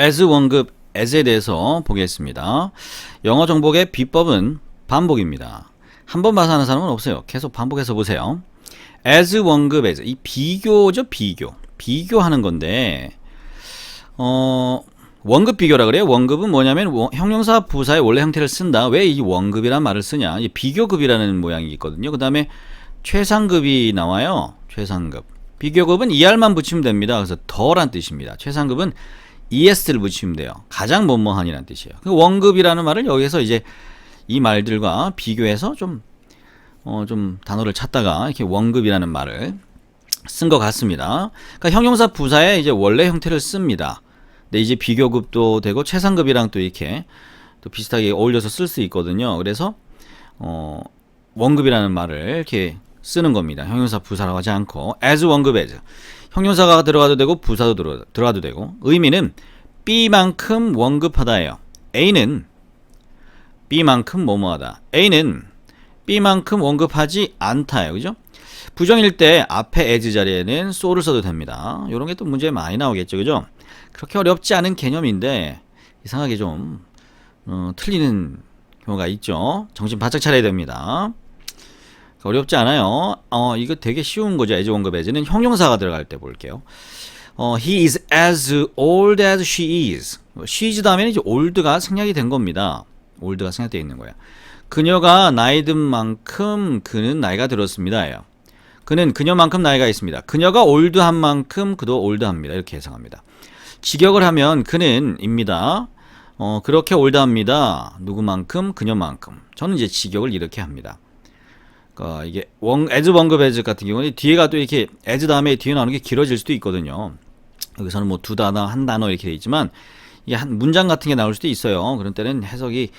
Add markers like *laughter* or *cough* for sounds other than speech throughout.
as 원급 as에 대해서 보겠습니다. 영어 정복의 비법은 반복입니다. 한 번 봐서 하는 사람은 없어요. 계속 반복해서 보세요. as 원급 as 이 비교죠 비교 비교하는 건데 어 원급 비교라 그래요. 원급은 뭐냐면 원- 형용사 부사의 원래 형태를 쓴다. 왜 이 원급이란 말을 쓰냐? 이 비교급이라는 모양이 있거든요. 그 다음에 최상급이 나와요. 최상급. 비교급은 er만 붙이면 됩니다. 그래서 더란 뜻입니다. 최상급은 es를 붙이면 돼요. 가장 뭐뭐한이라는 뜻이에요. 그 원급이라는 말을 여기서 이제 이 말들과 비교해서 좀, 어, 좀 단어를 찾다가 이렇게 원급이라는 말을 쓴 것 같습니다. 그러니까 형용사 부사의 이제 원래 형태를 씁니다. 근데 이제 비교급도 되고 최상급이랑 또 이렇게 또 비슷하게 어울려서 쓸 수 있거든요. 그래서 어, 원급이라는 말을 이렇게 쓰는 겁니다. 형용사 부사라고 하지 않고 as 원급 as 형용사가 들어가도 되고 부사도 들어, 들어가도 되고 의미는 B만큼 원급하다예요. A는 B만큼 뭐뭐하다. A는 B만큼 원급하지 않다예요. 그죠? 부정일 때 앞에 as 자리에는 so를 써도 됩니다. 이런 게 또 문제에 많이 나오겠죠. 그죠? 그렇게 어렵지 않은 개념인데 이상하게 좀 어, 틀리는 경우가 있죠. 정신 바짝 차려야 됩니다. 어렵지 않아요. 어, 이거 되게 쉬운 거죠. as 원급 as는 형용사가 들어갈 때 볼게요. 어, he is as old as she is. she is 다음에는 이제 old가 생략이 된 겁니다. old가 생략되어 있는 거예요. 그녀가 나이 든 만큼 그는 나이가 들었습니다 예요. 그는 그녀만큼 나이가 있습니다. 그녀가 올드한 만큼 그도 올드합니다. 이렇게 해석합니다. 직역을 하면 그는입니다. 어, 그렇게 올드합니다. 누구만큼 그녀만큼. 저는 이제 직역을 이렇게 합니다. 그러니까 이게 원 as 원급 as 같은 경우는 뒤에가 또 이렇게 as 다음에 뒤에 나오는 게 길어질 수도 있거든요. 여기서는 뭐 두 단어, 한 단어 이렇게 돼 있지만 이게 한 문장 같은 게 나올 수도 있어요. 그런 때는 해석이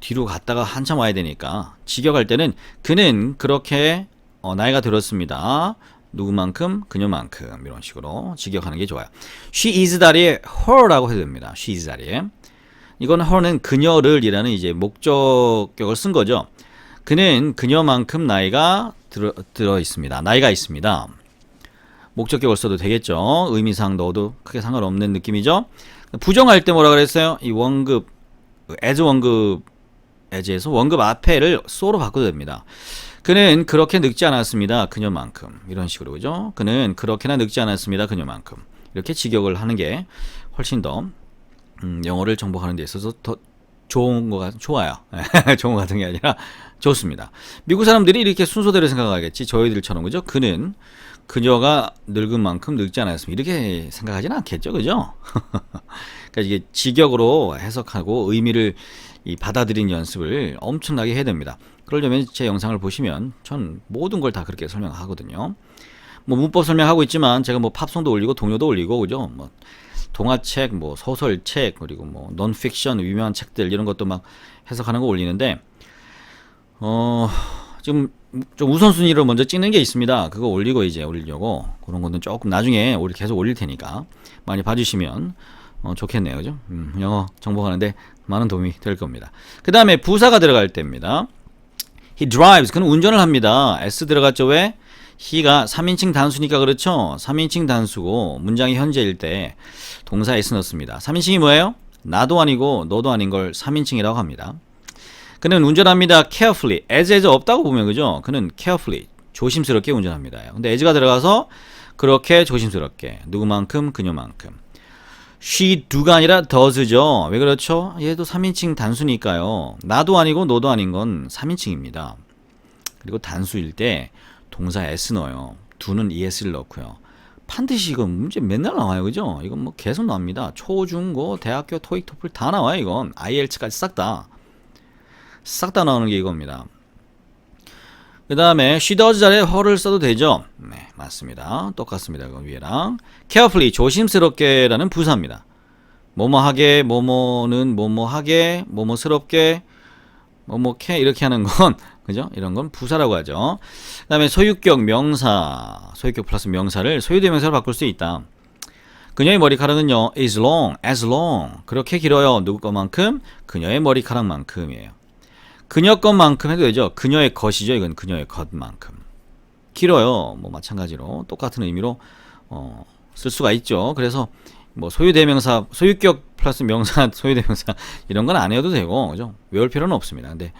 뒤로 갔다가 한참 와야 되니까 직역할 때는 그는 그렇게 어, 나이가 들었습니다. 누구만큼 그녀만큼 이런 식으로 직역하는 게 좋아요. She is 다리에 her라고 해도 됩니다. She is 다리에 이건 her는 그녀를이라는 이제 목적격을 쓴 거죠. 그는 그녀만큼 나이가 들어, 들어 있습니다. 나이가 있습니다. 목적격을 써도 되겠죠. 의미상 넣어도 크게 상관없는 느낌이죠. 부정할 때 뭐라 그랬어요? 이 원급 as 원급 as에서 원급 앞에를 so로 바꿔도 됩니다. 그는 그렇게 늙지 않았습니다. 그녀만큼 이런 식으로 그죠? 그는 그렇게나 늙지 않았습니다. 그녀만큼 이렇게 직역을 하는 게 훨씬 더 음, 영어를 정복하는 데 있어서 더 좋은 거 같, 좋아요. *laughs* 좋은 거 같은 게 아니라 좋습니다. 미국 사람들이 이렇게 순서대로 생각하겠지. 저희들처럼 그죠? 그는 그녀가 늙은 만큼 늙지 않았습니다. 이렇게 생각하지는 않겠죠, 그죠? *laughs* 그러니까 이게 직역으로 해석하고 의미를 이 받아들인 연습을 엄청나게 해야 됩니다. 그러려면 제 영상을 보시면 전 모든 걸 다 그렇게 설명하거든요. 뭐 문법 설명하고 있지만 제가 뭐 팝송도 올리고 동요도 올리고 그죠? 뭐 동화책, 뭐 소설책 그리고 뭐 논픽션 유명한 책들 이런 것도 막 해석하는 거 올리는데 어 지금 좀 우선순위로 먼저 찍는 게 있습니다. 그거 올리고 이제 올리려고 그런 거는 조금 나중에 우리 계속 올릴 테니까 많이 봐주시면 어, 좋겠네요, 그죠? 음, 영어 정복하는데 많은 도움이 될 겁니다. 그 다음에 부사가 들어갈 때입니다. He drives. 그는 운전을 합니다. S 들어갔죠, 왜? He가 3인칭 단수니까 그렇죠? 3인칭 단수고 문장이 현재일 때 동사 S 넣습니다. 3인칭이 뭐예요? 나도 아니고 너도 아닌 걸 3인칭이라고 합니다. 그는 운전합니다. carefully. as as 없다고 보면 그죠? 그는 carefully. 조심스럽게 운전합니다. 근데 as가 들어가서 그렇게 조심스럽게 누구만큼 그녀만큼 she do가 아니라 does죠. 왜 그렇죠? 얘도 3인칭 단수니까요. 나도 아니고 너도 아닌 건 3인칭입니다. 그리고 단수일 때 동사 s 넣어요. do는 es를 넣고요. 반드시 이건 문제 맨날 나와요. 그죠? 이건 뭐 계속 나옵니다. 초, 중, 고, 대학교, 토익, 토플 다 나와요. 이건 IELTS까지 싹 다. 싹 다 나오는 게 이겁니다. 그 다음에 she does 자리에 her를 써도 되죠? 네, 맞습니다. 똑같습니다. 그 위에랑 carefully 조심스럽게 라는 부사입니다. 뭐뭐하게, 뭐뭐는 뭐뭐하게, 뭐뭐스럽게, 뭐뭐캐 이렇게 하는 건 그죠? 이런 건 부사라고 하죠. 그 다음에 소유격 명사, 소유격 플러스 명사를 소유대명사로 바꿀 수 있다. 그녀의 머리카락은요, is long, as long. 그렇게 길어요. 누구 것만큼? 그녀의 머리카락만큼이에요. 그녀 것만큼 해도 되죠. 그녀의 것이죠. 이건 그녀의 것만큼. 길어요. 뭐 마찬가지로 똑같은 의미로 어, 쓸 수가 있죠. 그래서 뭐 소유대명사, 소유격 플러스 명사, *laughs* 소유대명사 이런 건 안 해도 되고 그죠? 외울 필요는 없습니다. 근데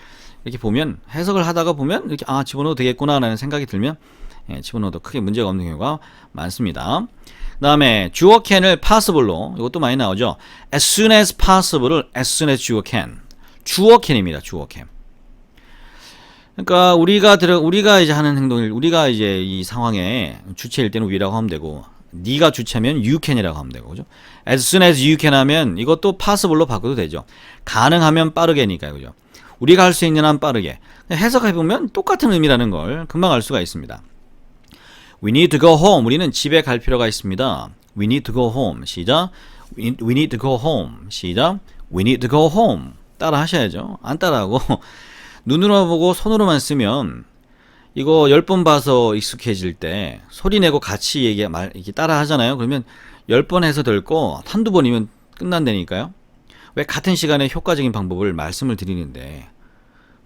이렇게 보면 해석을 하다가 보면 이렇게 아 집어넣어도 되겠구나라는 생각이 들면 예, 집어넣어도 크게 문제가 없는 경우가 많습니다. 그 다음에 주어 can을 possible로 이것도 많이 나오죠. as soon as possible을 as soon as 주어 can. 주어 can입니다. 주어 can. 그러니까 우리가 들어 우리가 이제 하는 행동을 우리가 이제 이 상황에 주체일 때는 we라고 하면 되고 네가 주체면 you can이라고 하면 되고 그죠? as soon as you can 하면 이것도 possible로 바꿔도 되죠. 가능하면 빠르게니까요. 그죠? 우리가 할 수 있는 한 빠르게. 해석해 보면 똑같은 의미라는 걸 금방 알 수가 있습니다. We need to go home. 우리는 집에 갈 필요가 있습니다. We need to go home. 시작. We need to go home. 시작. We need to go home. 따라 하셔야죠. 안 따라하고 *laughs* 눈으로 보고 손으로만 쓰면 이거 열 번 봐서 익숙해질 때 소리 내고 같이 얘기 말 이렇게 따라 하잖아요. 그러면 열 번 해서 될 거 한두 번이면 끝난다니까요. 왜 같은 시간에 효과적인 방법을 말씀을 드리는데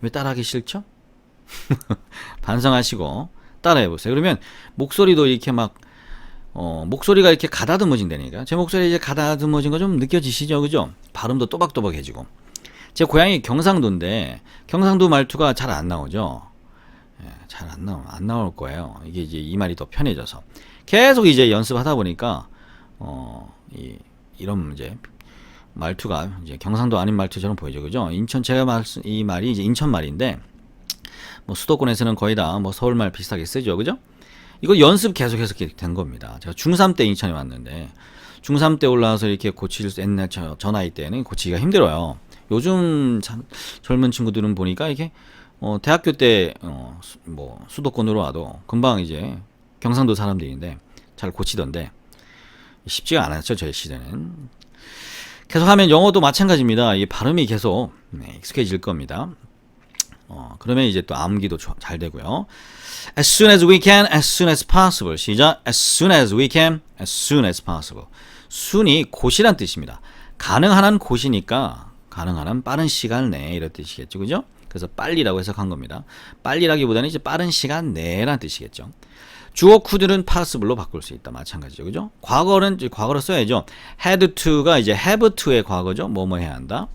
왜 따라하기 싫죠? *laughs* 반성하시고 따라해 보세요. 그러면 목소리도 이렇게 막 어, 목소리가 이렇게 가다듬어진다니까. 제 목소리 이제 가다듬어진 거 좀 느껴지시죠? 그죠? 발음도 또박또박해지고. 제 고향이 경상도인데 경상도 말투가 잘 안 나오죠. 예, 잘안 나오 안 나올 거예요. 이게 이제 이 말이 더 편해져서 계속 이제 연습하다 보니까 어, 이 이런 이제 말투가 이제 경상도 아닌 말투처럼 보이죠, 그죠? 인천 제가 말이 말이 이제 인천 말인데 뭐 수도권에서는 거의 다 뭐 서울 말 비슷하게 쓰죠, 그죠? 이거 연습 계속해서 된 겁니다. 제가 중3 때 인천에 왔는데 중3 때 올라와서 이렇게 고칠 수 옛날 저, 저 나이 때는 고치기가 힘들어요. 요즘 참, 젊은 친구들은 보니까 이게 어, 대학교 때 어, 수, 뭐 수도권으로 와도 금방 이제 경상도 사람들인데 잘 고치던데 쉽지가 않았죠 저희 시대는 계속하면 영어도 마찬가지입니다. 이 발음이 계속 네, 익숙해질 겁니다. 어, 그러면 이제 또 암기도 잘 되고요. As soon as we can, as soon as possible. 시작. As soon as we can, as soon as possible. 순이 곧이란 뜻입니다. 가능한 한 곧이니까 가능한 한 빠른 시간 내에 이런 뜻이겠죠. 그죠? 그래서 빨리라고 해석한 겁니다. 빨리라기보다는 이제 빠른 시간 내란 뜻이겠죠. 주어 could는 possible로 바꿀 수 있다. 마찬가지죠. 그죠? 과거는 과거로 써야죠. had to가 이제 have to의 과거죠. 뭐뭐 해야 한다.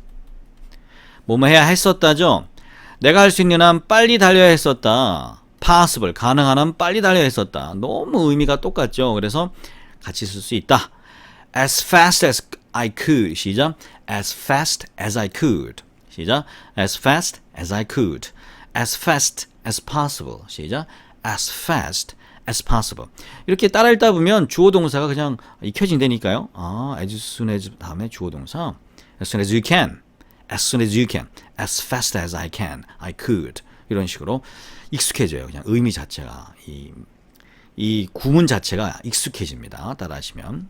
뭐뭐 해야 했었다죠. 내가 할 수 있는 한 빨리 달려야 했었다. possible 가능한 한 빨리 달려야 했었다. 너무 의미가 똑같죠. 그래서 같이 쓸 수 있다. as fast as I could. 시작. as fast as I could. 시작. as fast as I could. as fast as possible. 시작. as fast as possible. 이렇게 따라 읽다 보면 주어 동사가 그냥 익혀진다니까요. 아, as soon as 다음에 주어 동사. as soon as you can. as soon as you can. as fast as I can. I could. 이런 식으로 익숙해져요. 그냥 의미 자체가 이, 이 구문 자체가 익숙해집니다. 따라 하시면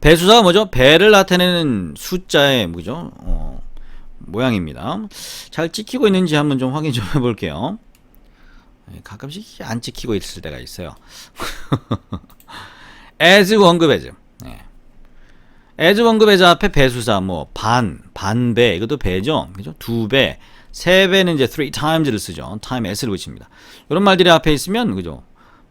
배수사가 뭐죠? 배를 나타내는 숫자의 뭐죠? 어, 모양입니다. 잘 찍히고 있는지 한번 좀 확인 좀 해볼게요. 예, 가끔씩 안 찍히고 있을 때가 있어요. as 원급 as. 네. as 원급 as 앞에 배수사 뭐 반, 반배 이것도 배죠. 그죠? 두 배, 세 배는 이제 three times를 쓰죠. time s를 붙입니다. 이런 말들이 앞에 있으면 그죠?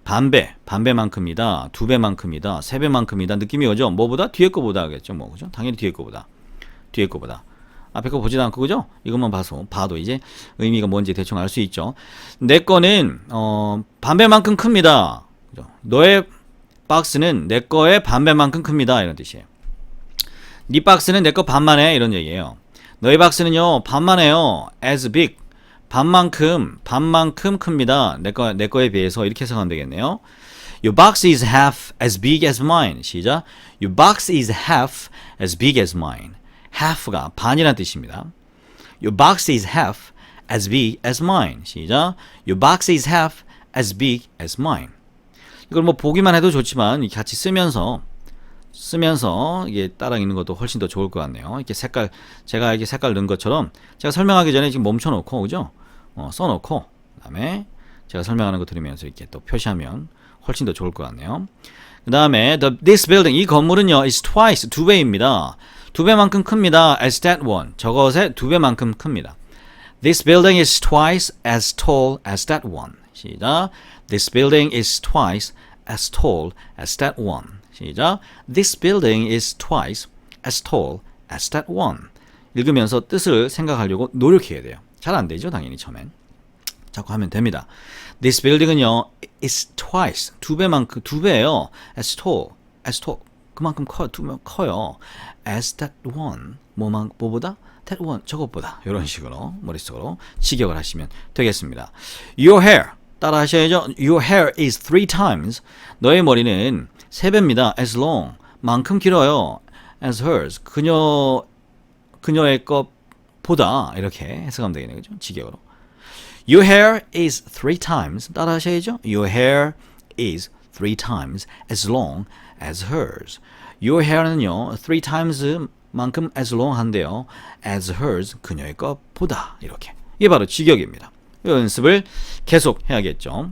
반배, 반배만큼이다, 두 배만큼이다, 세 배만큼이다 느낌이 오죠. 뭐보다 뒤에 거보다 하겠죠. 뭐 그죠? 당연히 뒤에 거보다, 뒤에 거보다. 앞에 거 보지도 않고 그죠? 이것만 봐서 봐도 이제 의미가 뭔지 대충 알 수 있죠. 내 거는 어 반배만큼 큽니다. 그죠? 너의 박스는 내 거의 반배만큼 큽니다. 이런 뜻이에요. 네 박스는 내 거 반만 해 이런 얘기예요. 너의 박스는요 반만 해요. as big 반만큼 반만큼 큽니다. 내 거 내 거에 비해서 이렇게 해석하면 되겠네요. Your box is half as big as mine. 시작. Your box is half as big as mine. Half가 반이라는 뜻입니다. Your box is half as big as mine. 시작. Your box is half as big as mine. 이걸 뭐 보기만 해도 좋지만 같이 쓰면서 쓰면서 이게 따라 읽는 것도 훨씬 더 좋을 것 같네요. 이렇게 색깔 제가 이렇게 색깔 넣은 것처럼 제가 설명하기 전에 지금 멈춰놓고 그죠? 어, 써놓고 그다음에 제가 설명하는 거 들으면서 이렇게 또 표시하면 훨씬 더 좋을 것 같네요. 그 다음에 this building 이 건물은요 is twice 두 배입니다. 두 배만큼 큽니다. as that one 저것의 두 배만큼 큽니다. This building is twice as tall as that one. 시작. This building is twice as tall as that one. 시작. This building is twice as tall as that one. 읽으면서 뜻을 생각하려고 노력해야 돼요. 잘 안 되죠, 당연히 처음엔. 자꾸 하면 됩니다. This building은요, is twice 두 배만큼 두 배예요. As tall, as tall 그만큼 커, 두면 커요. As that one 뭐만 뭐보다 that one 저것보다 이런 식으로 머릿속으로 직역을 하시면 되겠습니다. Your hair 따라 하셔야죠. Your hair is three times 너의 머리는 세 배입니다. As long 만큼 길어요. As hers 그녀 그녀의 것보다 이렇게 해석하면 되겠네요. 그죠? 직역으로. Your hair is three times. 따라 하셔야죠. Your hair is three times as long as hers. Your hair는요, three times 만큼 as long 한데요. as hers, 그녀의 것보다. 이렇게. 이게 바로 직역입니다. 이 연습을 계속 해야겠죠.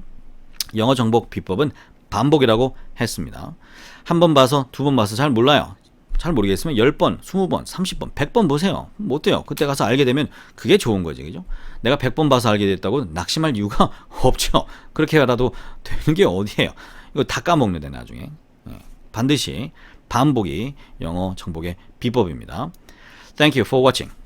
영어 정복 비법은 반복이라고 했습니다. 한 번 봐서 두 번 봐서 잘 몰라요. 잘 모르겠으면 10번, 20번, 30번, 100번 보세요. 못 돼요. 그때 가서 알게 되면 그게 좋은 거지. 그죠? 내가 100번 봐서 알게 됐다고 낙심할 이유가 *laughs* 없죠. 그렇게라도 되는 게 어디예요. 이거 다 까먹는데 나중에. 예. 반드시 반복이 영어 정복의 비법입니다. Thank you for watching.